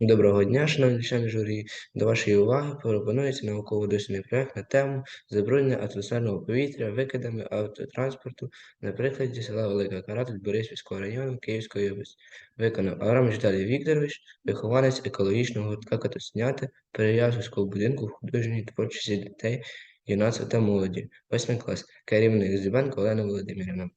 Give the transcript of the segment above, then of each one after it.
Доброго дня, шановні члени журі. До вашої уваги пропонується науково-дослідний проект на тему забруднення атмосферного повітря викидами автотранспорту на прикладі села Велика Каратель Бориспільського району Київської області. Виконав Аврам Віталій Вікторович, вихованець екологічного гуртка Катоснята Переяславського будинку художньої творчості дітей, юнацтва та молоді. Восьмий клас. Керівник Зюбенко Олена Володимирівна.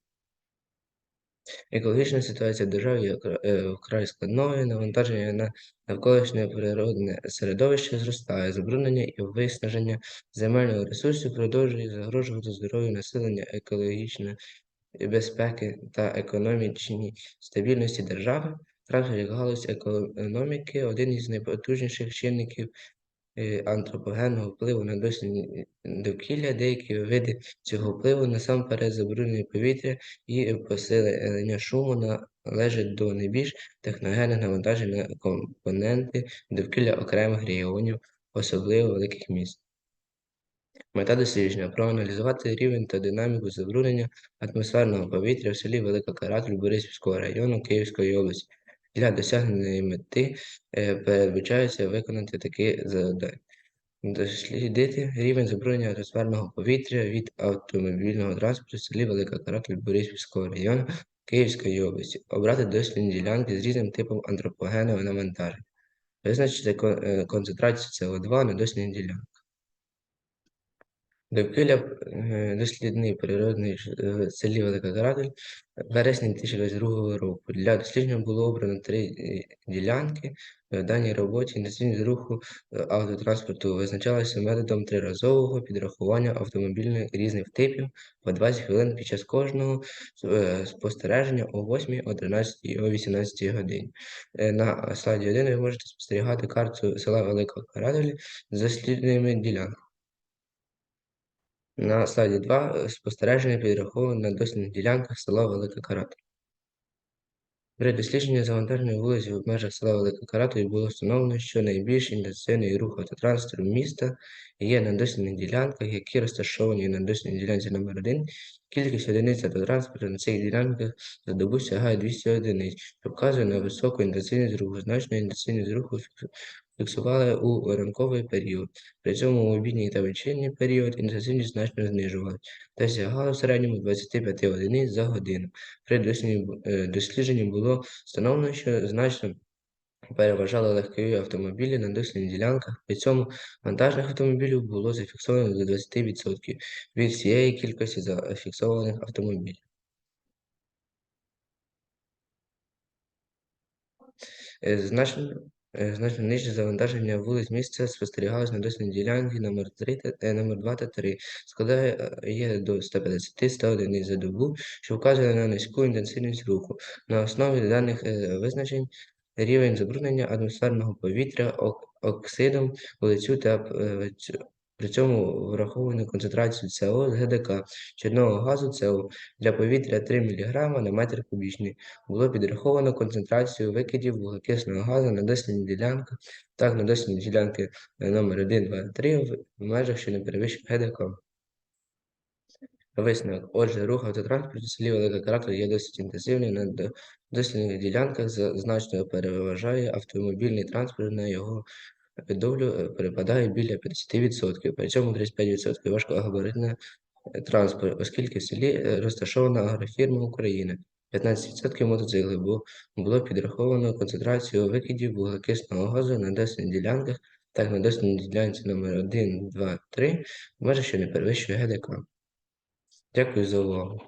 Екологічна ситуація в державі є е, вкрай складною, навантаження на навколишнє природне середовище зростає, забруднення і виснаження земельного ресурсу продовжує загрожувати здоров'ю населення, екологічної безпеки та економічній стабільності держави. Транспорт як галузь економіки. Один із найпотужніших чинників антропогенного впливу на дослідні довкілля, деякі види цього впливу насамперед забруднення повітря і посилення шуму належать до найбільш техногенних навантажень на компоненти довкілля окремих регіонів, особливо великих міст. Мета дослідження проаналізувати рівень та динаміку забруднення атмосферного повітря в селі Велика Каратель Бориспільського району Київської області, для досягнення мети е, передбачається виконати такі завдання. Дослідити рівень забруднення атмосферного повітря від автомобільного транспорту в селі Велика Каратель Бориспільського району Київської області, обрати дослідні ділянки з різним типом антропогенного навантаження, визначити е, концентрацію СО2 на дослідних ділянках. Довкілля е, дослідний природний селі Велика Каратель вересні 2022 року. Для дослідження було обрано три е, ділянки. В даній роботі інтенсивність руху е, автотранспорту визначалася методом триразового підрахування автомобільних різних типів по 20 хвилин під час кожного спостереження о 8, о 13 і о 18 годині. На слайді 1 ви можете спостерігати карту села Велика Каратель з дослідними ділянками. На слайді 2 е, спостереження підраховано на дослідних ділянках села Велика Карата. При дослідженні завантаженої вулиці в межах села Велика Каратові було встановлено, що найбільш інтенсивний рух автотранспорту міста є на дослідних ділянках, які розташовані на дослідній ділянці номер 1 Кількість одиниць автотранспорту на цих ділянках за добу сягає 200 одиниць, що вказує на високу інтенсивність руху. Значну інтенсивність руху фіксували у ранковий період. При цьому у обідній та вечірній період інтенсивність значно знижувалась та сягала в середньому 25 одиниць за годину. При е, дослідженні було встановлено, що значно переважали легкові автомобілі на дослідних ділянках. При цьому вантажних автомобілів було зафіксовано до 20% від всієї кількості зафіксованих автомобілів. Е, значно значно нижче завантаження вулиць місця спостерігалось на дослідній ділянці номер 3 та номер 2 та 3, складає е, до 150-100 одиниць за добу, що вказує на низьку інтенсивність руху. На основі даних е, визначень рівень забруднення атмосферного повітря оксидом вулицю та при цьому враховано концентрацію СО з ГДК чадного газу СО для повітря 3 мг на метр кубічний. Було підраховано концентрацію викидів вуглекисного газу на дослідній ділянках, так на дослідній ділянки номер 1, 2, 3 в межах, що не перевищує ГДК. Висновок. Отже, рух автотранспорту в селі Велика Каракля є досить інтенсивний на дослідних ділянках, значно переважає автомобільний транспорт на його Піддовлю е, перепадає біля 50%, при цьому 35% важкогабаритний е, транспорт, оскільки в селі е, розташована агрофірма України. 15% мотоциклів бо було підраховано концентрацію викидів вуглекисного газу на дослідних ділянках, так на дослідній ділянці номер 1 2, 3 може, що не перевищує ГДК. Дякую за увагу.